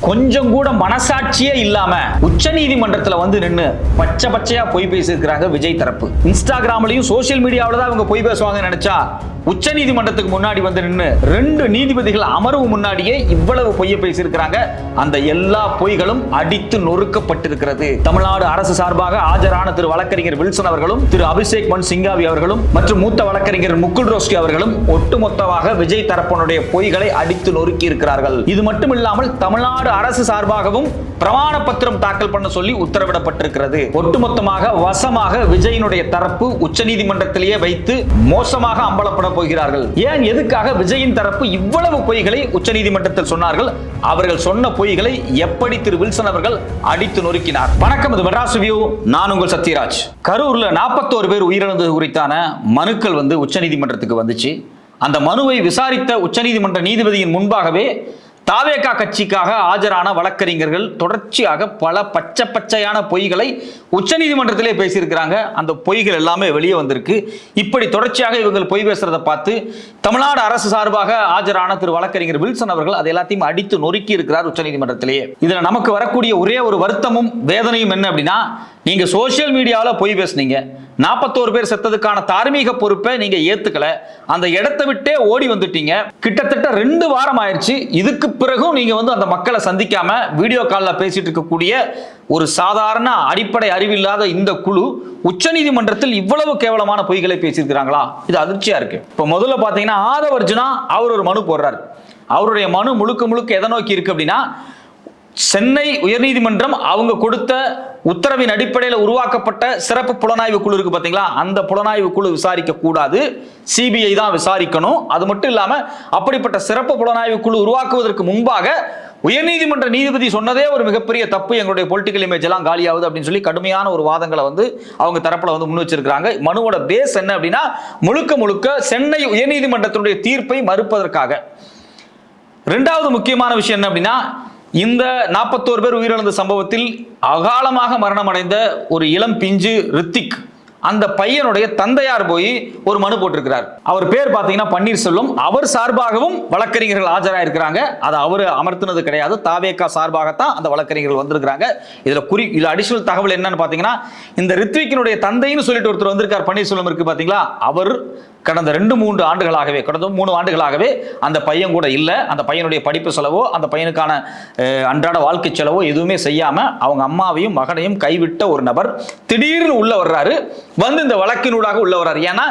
கொஞ்சம் கூட மனசாட்சியே இல்லாம உச்ச நீதிமன்றத்துல வந்து நின்று பச்சை பச்சையா பொய் பேசியிருக்கிறாங்க விஜய் தரப்பு. இன்ஸ்டாகிராம்லயும் சோஷியல் மீடியாவில தான் அவங்க பொய் பேசுவாங்கன்னு நினைச்சா உச்ச நீதிமன்றத்துக்கு முன்னாடி வந்து நின்று ரெண்டு நீதிபதிகள் அமர்வு முன்னாடியே இவ்வளவு பொய்ய பேசியிருக்கிறாங்க. அந்த எல்லா பொய்களும் அடித்து நொறுக்கப்பட்டிருக்கிறது. தமிழ்நாடு அரசு சார்பாக ஆஜரான திரு வழக்கறிஞர் வில்சன் அவர்களும் திரு அபிஷேக் மன் சிங்காவி அவர்களும் மற்றும் மூத்த வழக்கறிஞர் முகுல் ரோஸ்கி அவர்களும் ஒட்டுமொத்தமாக விஜய் தரப்பினுடைய பொய்களை அடித்து நொறுக்கி இருக்கிறார்கள் இது மட்டும் இல்லாமல் தமிழ்நாடு அரசு சார்பாகவும் பிரமாண பத்திரம் தாக்கல் பண்ண சொல்லி உத்தரவிடப்பட்டிருக்கிறது. ஒட்டுமொத்தமாக வசமாக விஜயினுடைய தரப்பு உச்சநீதிமன்றத்திலேயே வைத்து மோசமாக அம்பலப்பட போகிறார்கள். ஏன் எதுக்காக விஜயின் தரப்பு இவ்வளவு பொய்களை உச்சநீதிமன்றத்தில் சொன்னார்கள்? அவர்கள் சொன்ன பொய்களை எப்படி திரு வில்சன் அவர்கள் அடித்து நொறுக்கினார்? வணக்கம் இது மெட்ராஸ் வியூ நான் உங்கள் சத்யராஜ். கரூர்ல நாற்பத்தோரு பேர் உயிரிழந்தது குறித்தான மனுக்கள் வந்து உச்சநீதிமன்றத்துக்கு வந்துச்சு. அந்த மனுவை விசாரித்த உச்சநீதிமன்ற நீதிபதியின் முன்பாகவே தாவேகா கட்சிக்காக ஆஜரான வழக்கறிஞர்கள் தொடர்ச்சியாக பல பச்சை பச்சையான பொய்களை உச்சநீதிமன்றத்திலே பேசியிருக்கிறாங்க. அந்த பொய்கள் எல்லாமே வெளியே வந்திருக்கு. இப்படி தொடர்ச்சியாக இவங்க பொய் பேசுறதை பார்த்து தமிழ்நாடு அரசு சார்பாக ஆஜரான திரு வழக்கறிஞர் வில்சன் அவர்கள் அதை எல்லாத்தையும் அடித்து நொறுக்கி இருக்கிறார் உச்சநீதிமன்றத்திலேயே. இதுல நமக்கு வரக்கூடிய ஒரே ஒரு வருத்தமும் வேதனையும் என்ன அப்படின்னா நீங்க சோசியல் மீடியாவில் பொய் பேசுனீங்க. நாற்பத்தோரு பேர் செத்ததுக்கான தார்மீக பொறுப்பை நீங்க ஏத்துக்கல. அந்த இடத்தை விட்டே ஓடி வந்துட்டீங்க. கிட்டத்தட்ட ரெண்டு வாரம் ஆயிடுச்சு இதுக்கு பிறகும் நீங்க வந்து அந்த மக்களை சந்திக்காம வீடியோ காலில் பேசிட்டு இருக்கக்கூடிய ஒரு சாதாரண அடிப்படை அறிவில்லாத இந்த குழு உச்சநீதிமன்றத்தில் இவ்வளவு கேவலமான பொய்களை பேசியிருக்கிறாங்களா? இது அதிர்ச்சியா இருக்கு. இப்போ முதல்ல பாத்தீங்கன்னா ஆதவர்ஜுனா அவர் ஒரு மனு போடுறாரு. அவருடைய மனு முழுக்க முழுக்க எதை நோக்கி இருக்கு அப்படின்னா சென்னை உயர்நீதிமன்றம் அவங்க கொடுத்த உத்தரவின் அடிப்படையில் உருவாக்கப்பட்ட சிறப்பு புலனாய்வு குழு இருக்கு பார்த்தீங்களா அந்த புலனாய்வு குழு விசாரிக்க கூடாது. சிபிஐ தான் விசாரிக்கணும். அது மட்டும் இல்லாமல் அப்படிப்பட்ட சிறப்பு புலனாய்வு குழு உருவாக்குவதற்கு முன்பாக உயர்நீதிமன்ற நீதிபதி சொன்னதே ஒரு மிகப்பெரிய தப்பு. எங்களுடைய பொலிட்டிக்கல் இமேஜ் எல்லாம் காலியாகுது அப்படின்னு சொல்லி கடுமையான ஒரு வாதங்களை வந்து அவங்க தரப்புல வந்து முன் வச்சிருக்கிறாங்க. மனுவோட பேஸ் என்ன அப்படின்னா முழுக்க முழுக்க சென்னை உயர்நீதிமன்றத்தினுடைய தீர்ப்பை மறுப்பதற்காக. ரெண்டாவது முக்கியமான விஷயம் என்ன அப்படின்னா இந்த நாற்பத்தோரு பேர் உயிரிழந்த சம்பவத்தில் அகாலமாக மரணமடைந்த ஒரு இளம் பிஞ்சு ரித்திக். அந்த பையனுடைய தந்தையார் போய் ஒரு மனு போட்டிருக்கிறார். அவர் பேர் பார்த்தீங்கன்னா பன்னீர்செல்வம். அவர் சார்பாகவும் வழக்கறிஞர்கள் ஆஜராயிருக்கிறாங்க அதை அவர் அமர்த்தினது கிடையாது. தாவேக்கா சார்பாகத்தான் அந்த வழக்கறிஞர்கள் வந்திருக்கிறாங்க. இதுல குறி இதுல அடிஷனல் தகவல் என்னன்னு பார்த்தீங்கன்னா இந்த ரித்விக்கினுடைய தந்தைன்னு சொல்லிட்டு ஒருத்தர் வந்திருக்கார். பன்னீர்செல்வம் இருக்கு பார்த்தீங்களா? அவர் கடந்த ரெண்டு மூன்று ஆண்டுகளாகவே கடந்த மூணு ஆண்டுகளாகவே அந்த பையன் கூட இல்லை. அந்த பையனுடைய படிப்பு செலவோ அந்த பையனுக்கான அன்றாட வாழ்க்கை செலவோ எதுவுமே செய்யாமல் அவங்க அம்மாவையும் மகனையும் கைவிட்ட ஒரு நபர் திடீர்னு உள்ள வர்றாரு. வந்து இந்த வழக்கினூடாக உள்ள வர்றாரு. ஏன்னா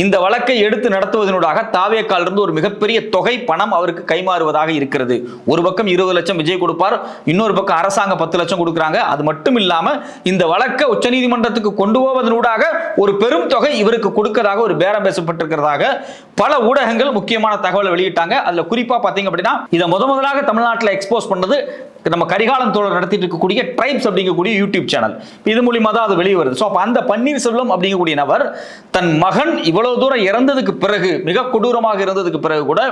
இந்த வழக்கை எடுத்து நடத்துவதனூடாக தாவேக்கால் இருந்து ஒரு மிகப்பெரிய தொகை பணம் அவருக்கு கைமாறுவதாக இருக்கிறது. ஒரு பக்கம் இருபது லட்சம் விஜய் கொடுப்பார் இன்னொரு பக்கம் அரசாங்கம் பத்து லட்சம் கொடுக்குறாங்க. அது மட்டும் இல்லாம இந்த வழக்கை உச்சநீதிமன்றத்துக்கு கொண்டு போவதனூடாக ஒரு பெரும் தொகை இவருக்கு கொடுக்கறதாக ஒரு பேரம் பேசப்பட்டிருக்கிறதாக பல ஊடகங்கள் முக்கியமான தகவலை வெளியிட்டாங்க. அதுல குறிப்பா பாத்தீங்க அப்படின்னா இதை முத முதலாக தமிழ்நாட்டில் எக்ஸ்போஸ் பண்ணது நம்ம கரிகாலன் தோழர் நடத்திட்டு இருக்கக்கூடிய ட்ரைப்ஸ் அப்படிங்கக்கூடிய யூடியூப் சேனல் இது மூலியமா தான் அது வெளியே வருது. ஸோ அப்போ அந்த பன்னீர்செல்வம் அப்படிங்கக்கூடிய நபர் தன் மகன் இவ்வளவு தூரம் இறந்ததுக்கு பிறகு மிக கொடூரமாக இருந்ததுக்கு பிறகு கூட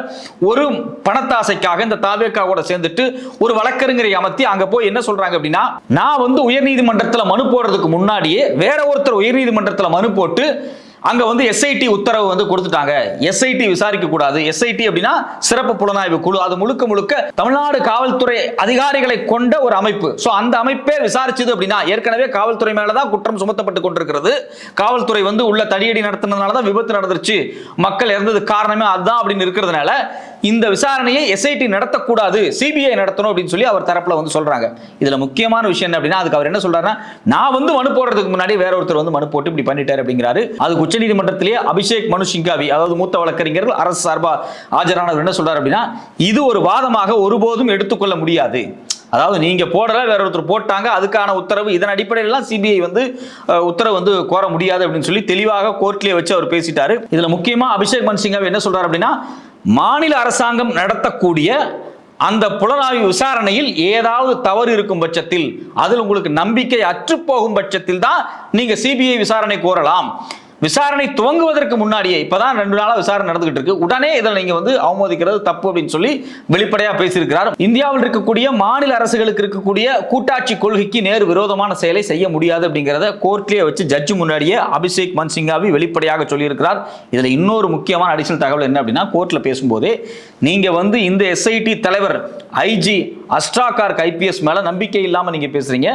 ஒரு பணத்தாசைக்காக இந்த தாவேக்கா கூட சேர்ந்துட்டு ஒரு வழக்கறிஞரை அமர்த்தி அங்க போய் என்ன சொல்றாங்க அப்படின்னா நான் வந்து உயர்நீதிமன்றத்தில் மனு போடுறதுக்கு முன்னாடியே வேற ஒருத்தர் உயர்நீதிமன்றத்தில் மனு போட்டு அங்க வந்து எஸ்ஐடி உத்தரவு வந்து கொடுத்துட்டாங்க. எஸ்ஐடி விசாரிக்க கூடாது எஸ்ஐடி அப்படின்னா சிறப்பு புலனாய்வு குழு. அது முழுக்க முழுக்க தமிழ்நாடு காவல்துறை அதிகாரிகளை கொண்ட ஒரு அமைப்பு. ஸோ அந்த அமைப்பே விசாரிச்சது அப்படின்னா ஏற்கனவே காவல்துறை மேலதான் குற்றம் சுமத்தப்பட்டு கொண்டிருக்கிறது. காவல்துறை வந்து உள்ள தடியடி நடத்தினதுனால தான் விபத்து நடந்துருச்சு. மக்கள் இறந்தது காரணமே அதுதான் அப்படின்னு இருக்கிறதுனால இந்த விசாரணையை எஸ்ஐடி நடத்தக்கூடாது சிபிஐ நடத்தணும் அப்படின்னு சொல்லி அவர் தரப்புல வந்து சொல்றாங்க. இதுல முக்கியமான விஷயம் என்ன அப்படின்னா அதுக்கு அவர் என்ன சொல்றாருன்னா நான் வந்து மனு போடுறதுக்கு முன்னாடி வேற ஒருத்தர் வந்து மனு போட்டு இப்படி பண்ணிட்டாரு அப்படிங்கிறாரு. அதுக்கு உச்சநீதிமன்றத்திலேயே அபிஷேக் மனு சிங்காவி அதாவது மூத்த வழக்கறிஞர்கள் அரசு சார்பா ஆஜரானவர் என்ன சொல்றாரு அப்படின்னா இது ஒரு வாதமாக ஒருபோதும் எடுத்துக்கொள்ள முடியாது. அதாவது நீங்க போடல வேற ஒருத்தர் போட்டாங்க அதுக்கான உத்தரவு இதன் அடிப்படையிலாம் சிபிஐ வந்து உத்தரவு வந்து கோர முடியாது அப்படின்னு சொல்லி தெளிவாக கோர்ட்லயே வச்சு அவர் பேசிட்டாரு. இதுல முக்கியமா அபிஷேக் மன்சிங்காவை என்ன சொல்றாரு அப்படின்னா மாநில அரசாங்கம் நடத்தக்கூடிய அந்த புலனாய்வு விசாரணையில் ஏதாவது தவறு இருக்கும் பட்சத்தில் அதில் உங்களுக்கு நம்பிக்கை அற்றுப்போகும் பட்சத்தில் தான் நீங்க சிபிஐ விசாரணை கோரலாம் விசாரணை துவங்குவதற்கு முன்னாடியே இப்பதான் ரெண்டு நாளா விசாரணை நடந்துகிட்டு இருக்கு. உடனே இதில் நீங்க வந்து அவமதிக்கிறது தப்பு அப்படின்னு சொல்லி வெளிப்படையா பேசியிருக்கிறார். இந்தியாவில் இருக்கக்கூடிய மாநில அரசுகளுக்கு இருக்கக்கூடிய கூட்டாட்சி கொள்கைக்கு நேர் விரோதமான செயலை செய்ய முடியாது அப்படிங்கிறத கோர்ட்லயே வச்சு ஜட்ஜு முன்னாடியே அபிஷேக் மன்சிங்காவி வெளிப்படையாக சொல்லியிருக்கிறார். இதுல இன்னொரு முக்கியமான அடிஷனல் தகவல் என்ன அப்படின்னா கோர்ட்ல பேசும்போது நீங்க வந்து இந்த எஸ்ஐடி தலைவர் ஐஜி அஸ்ட்ராகார்க் ஐபிஎஸ் மேல நம்பிக்கை இல்லாம நீங்க பேசுறீங்க.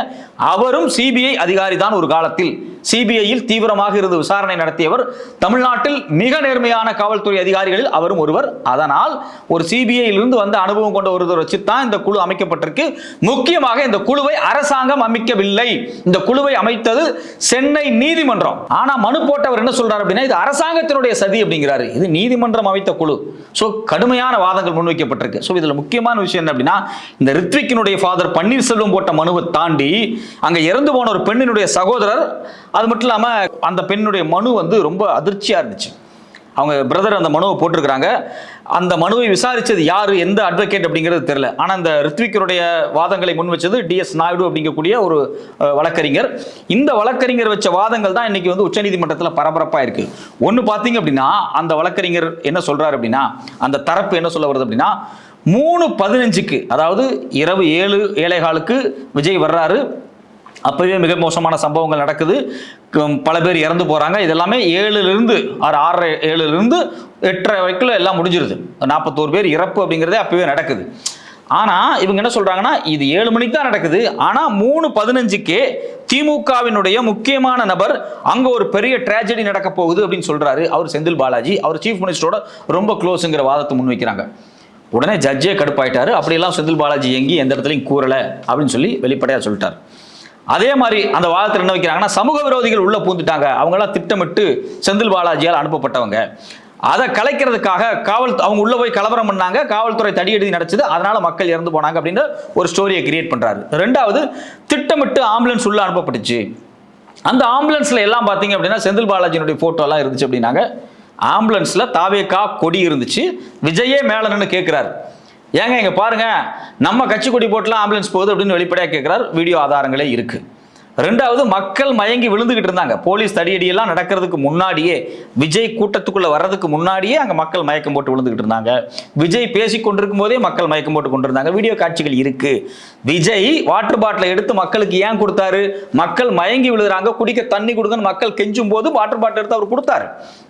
அவரும் சிபிஐ அதிகாரி தான் ஒரு காலத்தில். சிபிஐயில் தீவிரமாக இருந்து விசாரணை விசாரணை நடத்தியவர் தமிழ்நாட்டில் மிக நேர்மையான காவல்துறை அதிகாரிகளில் அவரும் ஒருவர். அதனால் ஒரு சிபிஐயிலிருந்து வந்த அனுபவம் கொண்ட ஒருவர் வச்சு தான் இந்த குழு அமைக்கப்பட்டிருக்கு. முக்கியமாக இந்த குழுவை அரசாங்கம் அமைக்கவில்லை. இந்த குழுவை அமைத்தது சென்னை நீதிமன்றம். ஆனா மனு போட்டவர் என்ன சொல்றாரு அப்படின்னா இது அரசாங்கத்தினுடைய சதி அப்படிங்கிறாரு. இது நீதிமன்றம் அமைத்த குழு. ஸோ கடுமையான வாதங்கள் முன்வைக்கப்பட்டிருக்கு. ஸோ இதுல முக்கியமான விஷயம் என்ன அப்படின்னா இந்த ரித்விக்கினுடைய ஃபாதர் பன்னீர்செல்வம் போட்ட மனுவை தாண்டி அங்க இறந்து போன ஒரு பெண்ணினுடைய சகோதரர் அது மட்டும் இல்லாம அந்த பெண்ணுடைய மனு வந்து ரொம்ப அதிர்ச்சியா இருந்துச்சு. அவங்க பிரதர் அந்த மனுவை போட்டிருக்கிறாங்க. அந்த மனுவை விசாரித்தது யார் எந்த அட்வொகேட் அப்படிங்கிறது தெரியல. ஆனால் இந்த ரித்விக்கருடைய வாதங்களை முன் வச்சது டிஎஸ் நாயுடு அப்படிங்கக்கூடிய ஒரு வழக்கறிஞர். இந்த வழக்கறிஞர் வச்ச வாதங்கள் தான் இன்னைக்கு வந்து உச்சநீதிமன்றத்தில் பரபரப்பாக இருக்கு. ஒன்று பார்த்தீங்க அப்படின்னா அந்த வழக்கறிஞர் என்ன சொல்கிறார் அப்படின்னா அந்த தரப்பு என்ன சொல்ல வருது அப்படின்னா மூணு பதினஞ்சுக்கு அதாவது இரவு ஏழு ஏழைகாலுக்கு விஜய் வர்றாரு. அப்பவே மிக மோசமான சம்பவங்கள் நடக்குது. பல பேர் இறந்து போகிறாங்க இதெல்லாமே ஏழுலேருந்து ஆறு ஆறரை ஏழுலேருந்து எட்டரை வரைக்கும் எல்லாம் முடிஞ்சிருது. நாற்பத்தோரு பேர் இறப்பு அப்படிங்கிறதே அப்பவே நடக்குது. ஆனால் இவங்க என்ன சொல்கிறாங்கன்னா இது ஏழு மணிக்கு தான் நடக்குது. ஆனால் மூணு பதினஞ்சுக்கே திமுகவினுடைய முக்கியமான நபர் அங்கே ஒரு பெரிய ட்ராஜடி நடக்க போகுது அப்படின்னு சொல்கிறாரு அவர் செந்தில் பாலாஜி. அவர் சீஃப் மினிஸ்டரோட ரொம்ப க்ளோஸுங்கிற வாதத்தை முன்வைக்கிறாங்க. உடனே ஜட்ஜே கடுப்பாயிட்டாரு. அப்படியெல்லாம் செந்தில் பாலாஜி எங்கேயும் எந்த இடத்துலையும் கூறலை அப்படின்னு சொல்லி வெளிப்படையாக சொல்லிட்டார். அதே மாதிரி அந்த வாதத்தில் என்ன வைக்கிறாங்கன்னா சமூக விரோதிகள் உள்ள பூந்துட்டாங்க. அவங்களாம் திட்டமிட்டு செந்தில் பாலாஜியால் அனுப்பப்பட்டவங்க. அதை கலைக்கிறதுக்காக காவல் அவங்க உள்ள போய் கலவரம் பண்ணாங்க. காவல்துறை தடியடி நடச்சது. அதனால மக்கள் இறந்து போனாங்க அப்படின்னு ஒரு ஸ்டோரியை கிரியேட் பண்றாரு. ரெண்டாவது திட்டமிட்டு ஆம்புலன்ஸ் உள்ள அனுப்பப்பட்டுச்சு. அந்த ஆம்புலன்ஸ்ல எல்லாம் பார்த்தீங்க அப்படின்னா செந்தில் பாலாஜியினுடைய போட்டோ எல்லாம் இருந்துச்சு அப்படின்னாங்க. ஆம்புலன்ஸ்ல தாவேக்கா கொடி இருந்துச்சு. விஜயே மேல நின்று கேட்கிறாரு ஏங்க இங்கே பாருங்க நம்ம கட்சி கொடி போட்டுலாம் ஆம்புலன்ஸ் போகுது அப்படின்னு வெளிப்படையாக கேட்குறார் வீடியோ ஆதாரங்களே இருக்குது ரெண்டாவது மக்கள் மயங்கி விழுந்துகிட்டு இருந்தாங்க. போலீஸ் தடியடியெல்லாம் நடக்கிறதுக்கு முன்னாடியே விஜய் கூட்டத்துக்குள்ள வர்றதுக்கு முன்னாடியே அங்க மக்கள் மயக்கம் போட்டு விழுந்துகிட்டு இருந்தாங்க. விஜய் பேசி கொண்டிருக்கும் போதே மக்கள் மயக்கம் போட்டு கொண்டிருந்தாங்க. வீடியோ காட்சிகள் இருக்கு. விஜய் வாட்டர் பாட்டிலை எடுத்து மக்களுக்கு ஏன் கொடுத்தாரு? மக்கள் மயங்கி விழுகிறாங்க. குடிக்க தண்ணி கொடுங்கன்னு மக்கள் கெஞ்சும் போது வாட்டர் பாட்டில் எடுத்து அவர் கொடுத்தாரு.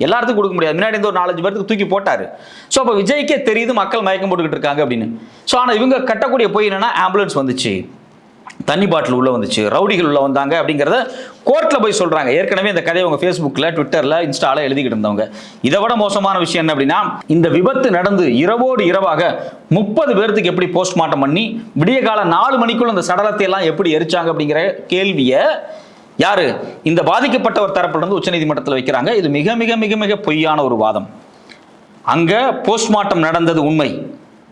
எல்லாத்துக்கும் கொடுக்க முடியாது. முன்னாடி இருந்து ஒரு நாலஞ்சு பேருக்கு தூக்கி போட்டாரு. ஸோ அப்போ விஜய்க்கே தெரியுது மக்கள் மயக்கம் போட்டுக்கிட்டு இருக்காங்க அப்படின்னு. ஸோ ஆனால் இவங்க கட்டக்கூடிய போய் என்னன்னா ஆம்புலன்ஸ் வந்துச்சு. தண்ணி பாட்டில் உள்ளே வந்துச்சு. ரவுடிகள் உள்ளே வந்தாங்க அப்படிங்கிறத கோர்ட்டில் போய் சொல்கிறாங்க ஏற்கனவே இந்த கதையை அவங்க ஃபேஸ்புக்கில் ட்விட்டரில் இன்ஸ்டாவில் எழுதிக்கிட்டு இருந்தவங்க. இதை விட மோசமான விஷயம் என்ன அப்படின்னா இந்த விபத்து நடந்து இரவோடு இரவாக முப்பது பேர்த்துக்கு எப்படி போஸ்ட்மார்ட்டம் பண்ணி விடிய காலம் நாலு மணிக்குள்ள அந்த சடலத்தை எல்லாம் எப்படி எரிச்சாங்க அப்படிங்கிற கேள்வியை யாரு? இந்த பாதிக்கப்பட்டவர் தரப்பிலிருந்து உச்சநீதிமன்றத்தில் வைக்கிறாங்க. இது மிக மிக மிக மிக பொய்யான ஒரு வாதம். அங்கே போஸ்ட்மார்ட்டம் நடந்தது உண்மை.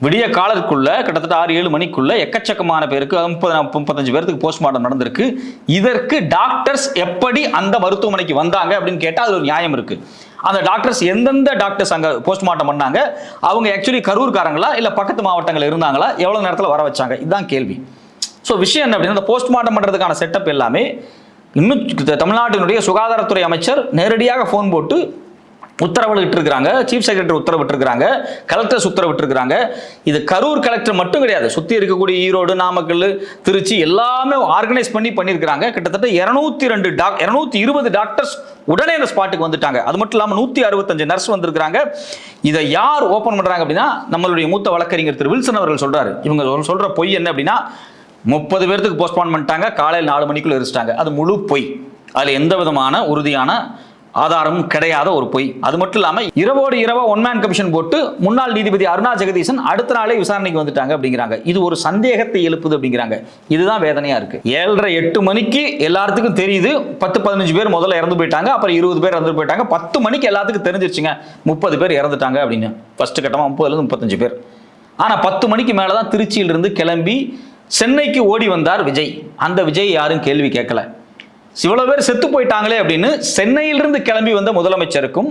விடிய காலத்துக்குள்ள கிட்டத்தட்ட ஆறு ஏழு மணிக்குள்ள எக்கச்சக்கமான பேருக்கு முப்பது முப்பத்தஞ்சு பேருக்கு போஸ்ட்மார்ட்டம் நடந்திருக்கு. இதற்கு டாக்டர்ஸ் எப்படி அந்த மருத்துவமனைக்கு வந்தாங்க அப்படின்னு கேட்டால் அது ஒரு நியாயம் இருக்கு. அந்த டாக்டர்ஸ் எந்தெந்த டாக்டர்ஸ் அங்கே போஸ்ட்மார்ட்டம் பண்ணாங்க? அவங்க ஆக்சுவலி கரூர்காரங்களா இல்லை பக்கத்து மாவட்டங்கள் இருந்தாங்களா? எவ்வளோ நேரத்தில் வர வச்சாங்க? இதுதான் கேள்வி. ஸோ விஷயம் என்ன அப்படின்னா அந்த போஸ்ட்மார்ட்டம் பண்ணுறதுக்கான செட்டப் எல்லாமே இன்னும் தமிழ்நாட்டினுடைய சுகாதாரத்துறை அமைச்சர் நேரடியாக ஃபோன் போட்டு உத்தரவிட்டு இருக்கிறாங்க சீஃப் செக்ரட்டரி உத்தரவிட்டிருக்கிறாங்க. கலெக்டர்ஸ் உத்தரவிட்டிருக்கிறாங்க. இது கரூர் கலெக்டர் மட்டும் கிடையாது. சுற்றி இருக்கக்கூடிய ஈரோடு நாமக்கல் திருச்சி எல்லாமே ஆர்கனைஸ் பண்ணி பண்ணியிருக்கிறாங்க. கிட்டத்தட்ட இரநூத்தி ரெண்டு டாக் இரநூத்தி இருபது டாக்டர்ஸ் உடனே அந்த ஸ்பாட்டுக்கு வந்துட்டாங்க. அது மட்டும் இல்லாமல் நூற்றி அறுபத்தஞ்சு நர்ஸ் வந்திருக்கிறாங்க. இதை யார் ஓப்பன் பண்ணுறாங்க அப்படின்னா நம்மளுடைய மூத்த வழக்கறிஞர் திரு வில்சன் அவர்கள் சொல்கிறாரு இவங்க சொல்கிற பொய் என்ன அப்படின்னா முப்பது பேர்த்துக்கு போஸ்ட்பான் பண்ணிட்டாங்க. காலையில் நாலு மணிக்குள்ளே எரிச்சிட்டாங்க. அது முழு பொய். அதில் எந்த விதமான உறுதியான ஆதாரமும் கிடையாத ஒரு பொய். அது மட்டும் இல்லாம இரவோடு இரவா ஒன் மேன் கமிஷன் போட்டு முன்னாள் நீதிபதி அருணா ஜெகதீசன் அடுத்த நாளே விசாரணைக்கு வந்துட்டாங்க அப்படிங்கிறாங்க. இது ஒரு சந்தேகத்தை எழுப்புது அப்படிங்கிறாங்க. இதுதான் வேதனையா இருக்கு. ஏழரை எட்டு மணிக்கு எல்லாத்துக்கும் தெரியுது. பத்து பதினஞ்சு பேர் முதல்ல இறந்து போயிட்டாங்க. அப்புறம் இருபது பேர் இறந்து போயிட்டாங்க. பத்து மணிக்கு எல்லாத்துக்கும் தெரிஞ்சிருச்சுங்க. முப்பது பேர் இறந்துட்டாங்க அப்படின்னு. ஃபர்ஸ்ட் கட்டமா முப்பதுலேருந்து முப்பத்தஞ்சு பேர். ஆனா பத்து மணிக்கு மேலே தான் திருச்சியிலிருந்து கிளம்பி சென்னைக்கு ஓடி வந்தார் விஜய். அந்த விஜய் யாரும் கேள்வி கேட்கல. இவ்வளவு பேர் செத்து போயிட்டாங்களே அப்படின்னு சென்னையிலிருந்து கிளம்பி வந்த முதலமைச்சருக்கும்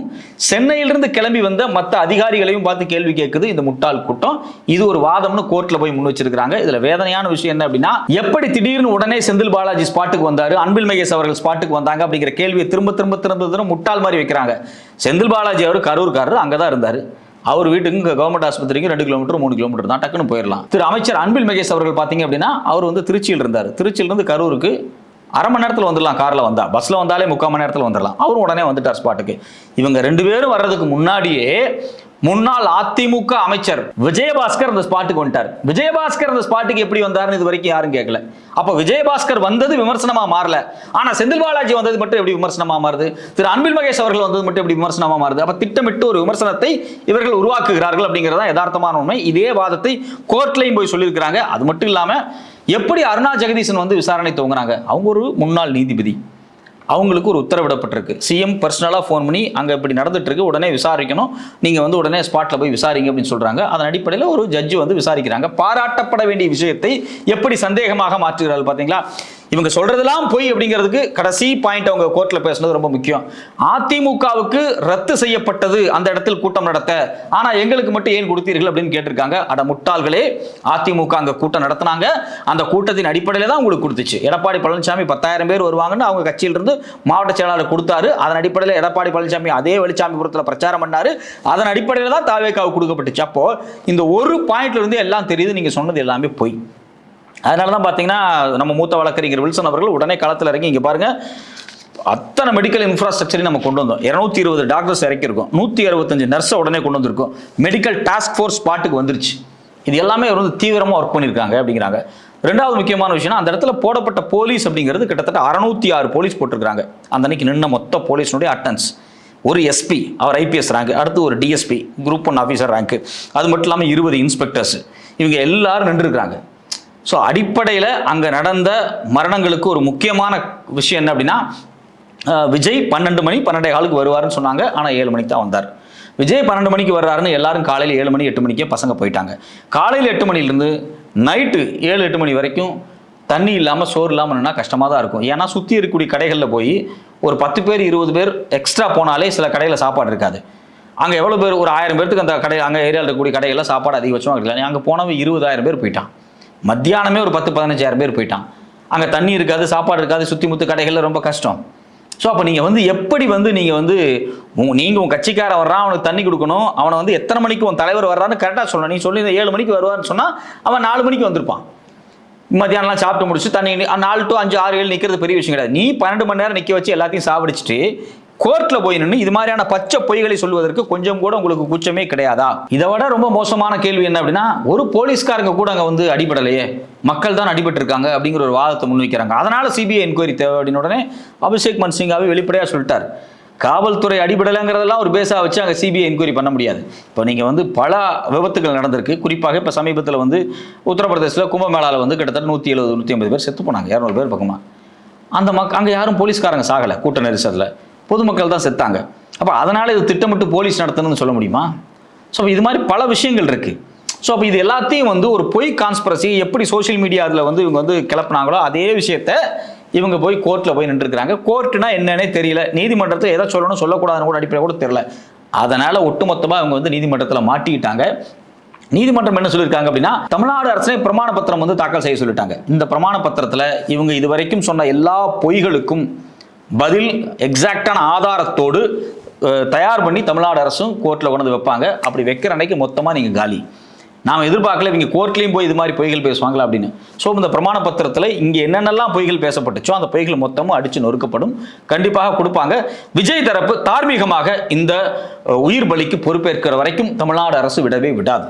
சென்னையிலிருந்து கிளம்பி வந்த மற்ற அதிகாரிகளையும் பார்த்து கேள்வி கேட்குது இந்த முட்டாள் கூட்டம். இது ஒரு வாதம்னு கோர்ட்ல போய் முன் வச்சிருக்காங்க இதுல வேதனையான விஷயம் என்ன அப்படின்னா எப்படி திடீர்னு உடனே செந்தில் பாலாஜி ஸ்பாட்டுக்கு வந்தாரு அன்பில் மகேஷ் அவர்கள் ஸ்பாட்டுக்கு வந்தாங்க அப்படிங்கிற கேள்வியை திரும்ப திரும்ப திரும்ப திரும்ப முட்டாள் மாதிரி வைக்கிறாங்க. செந்தில் பாலாஜி அவர் கரூர்காரர் அங்கதான் இருந்தாரு. அவர் வீட்டுக்கு கவர்மெண்ட் ஆஸ்பத்திரிக்கு ரெண்டு கிலோமீட்டர் மூணு கிலோமீட்டர் தான் டக்குன்னு போயிடலாம் திரு அமைச்சர் அன்பில் மகேஷ் அவர்கள் பார்த்தீங்க அப்படின்னா அவர் வந்து திருச்சியில் இருந்தார் திருச்சியிலிருந்து கரூருக்கு அரை மணி நேரத்தில் வந்துடலாம் காரில் வந்தால் பஸ்ஸில் வந்தாலே முக்கால் மணி நேரத்தில் வந்துடலாம். அவரும் உடனே வந்துட்டார் ஸ்பாட்டுக்கு. இவங்க ரெண்டு பேரும் வர்றதுக்கு முன்னாடியே முன்னாள் அதிமுக அமைச்சர் விஜயபாஸ்கர் அந்த ஸ்பாட்டுக்கு வந்துட்டார். விஜயபாஸ்கர் அந்த ஸ்பாட்டுக்கு எப்படி வந்தார்னு இது வரைக்கும் யாரும் கேட்கல. அப்போ விஜயபாஸ்கர் வந்தது விமர்சனமா மாறல. ஆனா செந்தில் பாலாஜி வந்தது மட்டும் எப்படி விமர்சனமா மாறுது? திரு அன்பில் மகேஷ் அவர்கள் வந்தது மட்டும் எப்படி விமர்சனமா மாறுது? அப்ப திட்டமிட்டு ஒரு விமர்சனத்தை இவர்கள் உருவாக்குகிறார்கள் அப்படிங்கிறதா யதார்த்தமான உண்மை. இதே வாதத்தை கோர்ட்லையும் போய் சொல்லியிருக்கிறாங்க. அது மட்டும் இல்லாமல் எப்படி அருணா ஜெகதீசன் வந்து விசாரணை துவங்கினாங்க? அவங்க ஒரு முன்னாள் நீதிபதி. அவங்களுக்கு ஒரு உத்தரவிடப்பட்டிருக்கு. சிஎம் பர்சனலாக ஃபோன் பண்ணி அங்கே இப்படி நடந்துட்டுருக்கு உடனே விசாரிக்கணும். நீங்கள் வந்து உடனே ஸ்பாட்டில் போய் விசாரிங்க அப்படின்னு சொல்கிறாங்க அதன் அடிப்படையில் ஒரு ஜட்ஜி வந்து விசாரிக்கிறாங்க. பாராட்டப்பட வேண்டிய விஷயத்தை எப்படி சந்தேகமாக மாற்றுகிறார்கள் பார்த்தீங்களா இவங்க சொல்றதெல்லாம் பொய் அப்படிங்கிறதுக்கு கடைசி பாயிண்ட் அவங்க கோர்ட்ல பேசுனது ரொம்ப முக்கியம். அதிமுகவுக்கு ரத்து செய்யப்பட்டது அந்த இடத்தில் கூட்டம் நடத்த. ஆனா எங்களுக்கு மட்டும் ஏன் கொடுத்தீர்கள் அப்படின்னு கேட்டிருக்காங்க. அட முட்டாள்களே அதிமுக அங்க கூட்டம் நடத்தினாங்க. அந்த கூட்டத்தின் அடிப்படையில் தான் உங்களுக்கு கொடுத்துச்சு. எடப்பாடி பழனிசாமி பத்தாயிரம் பேர் வருவாங்கன்னு அவங்க கட்சியிலிருந்து மாவட்ட செயலாளர் கொடுத்தாரு. அதன் அடிப்படையில் எடப்பாடி பழனிசாமி அதே வெளிச்சாமிபுரத்தில் பிரச்சாரம் பண்ணாரு. அதன் அடிப்படையில் தான் தாவேக்காவுக்கு கொடுக்கப்பட்டுச்சு. அப்போ இந்த ஒரு பாயிண்ட்ல இருந்து எல்லாம் தெரியுது. நீங்க சொன்னது எல்லாமே பொய். அதனால தான் பார்த்தீங்கன்னா நம்ம மூத்த வழக்கறிஞர் வில்சன் அவர்கள் உடனே களத்தில் இறங்கி இங்கே பாருங்க அத்தனை மெடிக்கல் இன்ஃப்ராஸ்ட்ரக்சரையும் நம்ம கொண்டு வந்தோம். இருநூத்தி இருபது டாக்டர்ஸ் இறக்கியிருக்கோம். நூற்றி அறுபத்தஞ்சு நர்ஸை உடனே கொண்டு வந்திருக்கோம். மெடிக்கல் டாஸ்க் ஃபோர்ஸ் பாட்டுக்கு வந்துருச்சு. இது எல்லாமே அவர் வந்து தீவிரமாக ஒர்க் பண்ணியிருக்காங்க அப்படிங்கிறாங்க. ரெண்டாவது முக்கியமான விஷயம் அந்த இடத்துல போடப்பட்ட போலீஸ் அப்படிங்கிறது கிட்டத்தட்ட அறுநூத்தி ஆறு போலீஸ் போட்டிருக்காங்க அந்த அன்னைக்கு நின்ன மொத்த போலீஸினுடைய அட்டன்ஸ் ஒரு எஸ்பி அவர் ஐபிஎஸ் ரேங்க் அடுத்து ஒரு DSP group one officer rank அது மட்டும் இல்லாமல் இருபது இன்ஸ்பெக்டர்ஸ் இவங்க எல்லாரும் நின்றுருக்காங்க ஸோ அடிப்படையில் அங்கே நடந்த மரணங்களுக்கு ஒரு முக்கியமான விஷயம் என்ன அப்படின்னா விஜய் பன்னெண்டு மணி பன்னெண்டே காலுக்கு வருவாருன்னு சொன்னாங்க. ஆனால் ஏழு மணிக்கு தான் வந்தார். விஜய் பன்னெண்டு மணிக்கு வர்றாருன்னு எல்லாரும் காலையில் ஏழு மணி எட்டு மணிக்கே பசங்க போயிட்டாங்க. காலையில் எட்டு மணிலேருந்து நைட்டு ஏழு எட்டு மணி வரைக்கும் தண்ணி இல்லாமல் சோறு இல்லாமல் கஷ்டமாக தான் இருக்கும். ஏன்னா சுற்றி இருக்கக்கூடிய கடைகளில் போய் ஒரு பத்து பேர் இருபது பேர் எக்ஸ்ட்ரா போனாலே சில கடையில் சாப்பாடு இருக்காது. அங்கே எவ்வளோ பேர்? ஒரு ஆயிரம் பேருக்கு அந்த கடை அங்கே ஏரியாவில் இருக்கக்கூடிய கடைகளில் சாப்பாடு அதிகபட்சமாக கிடைக்கல. அங்கே போனவன் இருபதாயிரம் பேர் போயிட்டான். மத்தியானமே ஒரு பத்து பதினஞ்சாயிரம் பேர் போயிட்டான். அங்கே தண்ணி இருக்காது சாப்பாடு இருக்காது சுற்றி முத்து கடைகளில் ரொம்ப கஷ்டம். ஸோ அப்போ நீங்கள் வந்து எப்படி வந்து நீங்கள் வந்து நீங்கள் உங்கள் கட்சிக்காரன் வர்றான் அவனுக்கு தண்ணி கொடுக்கணும் அவனை வந்து எத்தனை மணிக்கு உன் தலைவர் வர்றான்னு கரெக்டாக சொல்லணும் நீ சொல்லி இந்த ஏழு மணிக்கு வருவான்னு சொன்னால் அவன் நாலு மணிக்கு வந்திருப்பான். மத்தியானம்லாம் சாப்பிட்டு முடிச்சு தண்ணி நாலு டு அஞ்சு ஆறு ஏழு நிற்கிறது பெரிய விஷயம் கிடையாது. நீ பன்னெண்டு மணி நேரம் நிற்க வச்சு எல்லாத்தையும் சாப்பிடிச்சிட்டு கோர்ட்டில் போய் நின்று இது மாதிரியான பச்சை பொய்களை சொல்வதற்கு கொஞ்சம் கூட உங்களுக்கு கூச்சமே கிடையாதா? இதை விட ரொம்ப மோசமான கேள்வி என்ன அப்படின்னா ஒரு போலீஸ்காரங்க கூட அங்கே வந்து அடிபடலையே. மக்கள் தான் அடிபட்டிருக்காங்க அப்படிங்கிற ஒரு வாதத்தை முன்வைக்கிறாங்க. அதனால சிபிஐ என்கொயரி தேவை அப்படின்னு உடனே அபிஷேக் மன்சிங்காவே வெளிப்படையாக சொல்லிட்டார். காவல்துறை அடிபடலைங்கிறதெல்லாம் ஒரு பேஸாக வச்சு அங்கே சிபிஐ என்கொயரி பண்ண முடியாது. இப்போ நீங்கள் வந்து பல விபத்துகள் நடந்திருக்கு. குறிப்பாக இப்போ சமீபத்தில் வந்து உத்தரப்பிரதேசத்தில் கும்பமேளாவில் வந்து கிட்டத்தட்ட நூற்றி எழுபது நூற்றி ஐம்பது பேர் செத்து போனாங்க. இரநூறு பேர் பக்கமாக அந்த மக் அங்கே யாரும் போலீஸ்காரங்க சாகலை. கூட்ட நெரிசலில். பொதுமக்கள் தான் செத்தாங்க. அப்போ அதனால் இது திட்டமிட்டு போலீஸ் நடத்தணும்னு சொல்ல முடியுமா? ஸோ இது மாதிரி பல விஷயங்கள் இருக்குது ஸோ அப்போ இது எல்லாத்தையும் வந்து ஒரு பொய் கான்ஸ்பிரசி எப்படி சோஷியல் மீடியா அதில் வந்து இவங்க வந்து கிளப்புனாங்களோ அதே விஷயத்த இவங்க போய் கோர்ட்டில் போய் நின்றுருக்காங்க கோர்ட்டுனா என்னன்னே தெரியல. நீதிமன்றத்தில் எதை சொல்லணும் சொல்லக்கூடாதுன்னு கூட அடிப்படையில் கூட தெரியல. அதனால் ஒட்டுமொத்தமாக அவங்க வந்து நீதிமன்றத்தில் மாட்டிக்கிட்டாங்க. நீதிமன்றம் என்ன சொல்லியிருக்காங்க அப்படின்னா தமிழ்நாடு அரசே பிரமாண பத்திரம் வந்து தாக்கல் செய்ய சொல்லிட்டாங்க. இந்த பிரமாண பத்திரத்தில் இவங்க இதுவரைக்கும் சொன்ன எல்லா பொய்களுக்கும் பதில் எக்ஸாக்டான ஆதாரத்தோடு தயார் பண்ணி தமிழ்நாடு அரசும் கோர்ட்டில் கொண்டு வைப்பாங்க. அப்படி வைக்கிற அன்னைக்கு மொத்தமாக நீங்கள் காலி. நாம் எதிர்பார்க்கல இவங்க கோர்ட்லேயும் போய் இது மாதிரி பொய்கள் பேசுவாங்களா அப்படின்னு. ஸோ இந்த பிரமாண பத்திரத்தில் இங்கே என்னென்னலாம் பொய்கள் பேசப்பட்டுச்சோ அந்த பொய்கள் மொத்தமும் அடித்து நொறுக்கப்படும். கண்டிப்பாக கொடுப்பாங்க. விஜய் தரப்பு தார்மீகமாக இந்த உயிர் பலிக்கு பொறுப்பேற்கிற வரைக்கும் தமிழ்நாடு அரசு விடவே விடாது.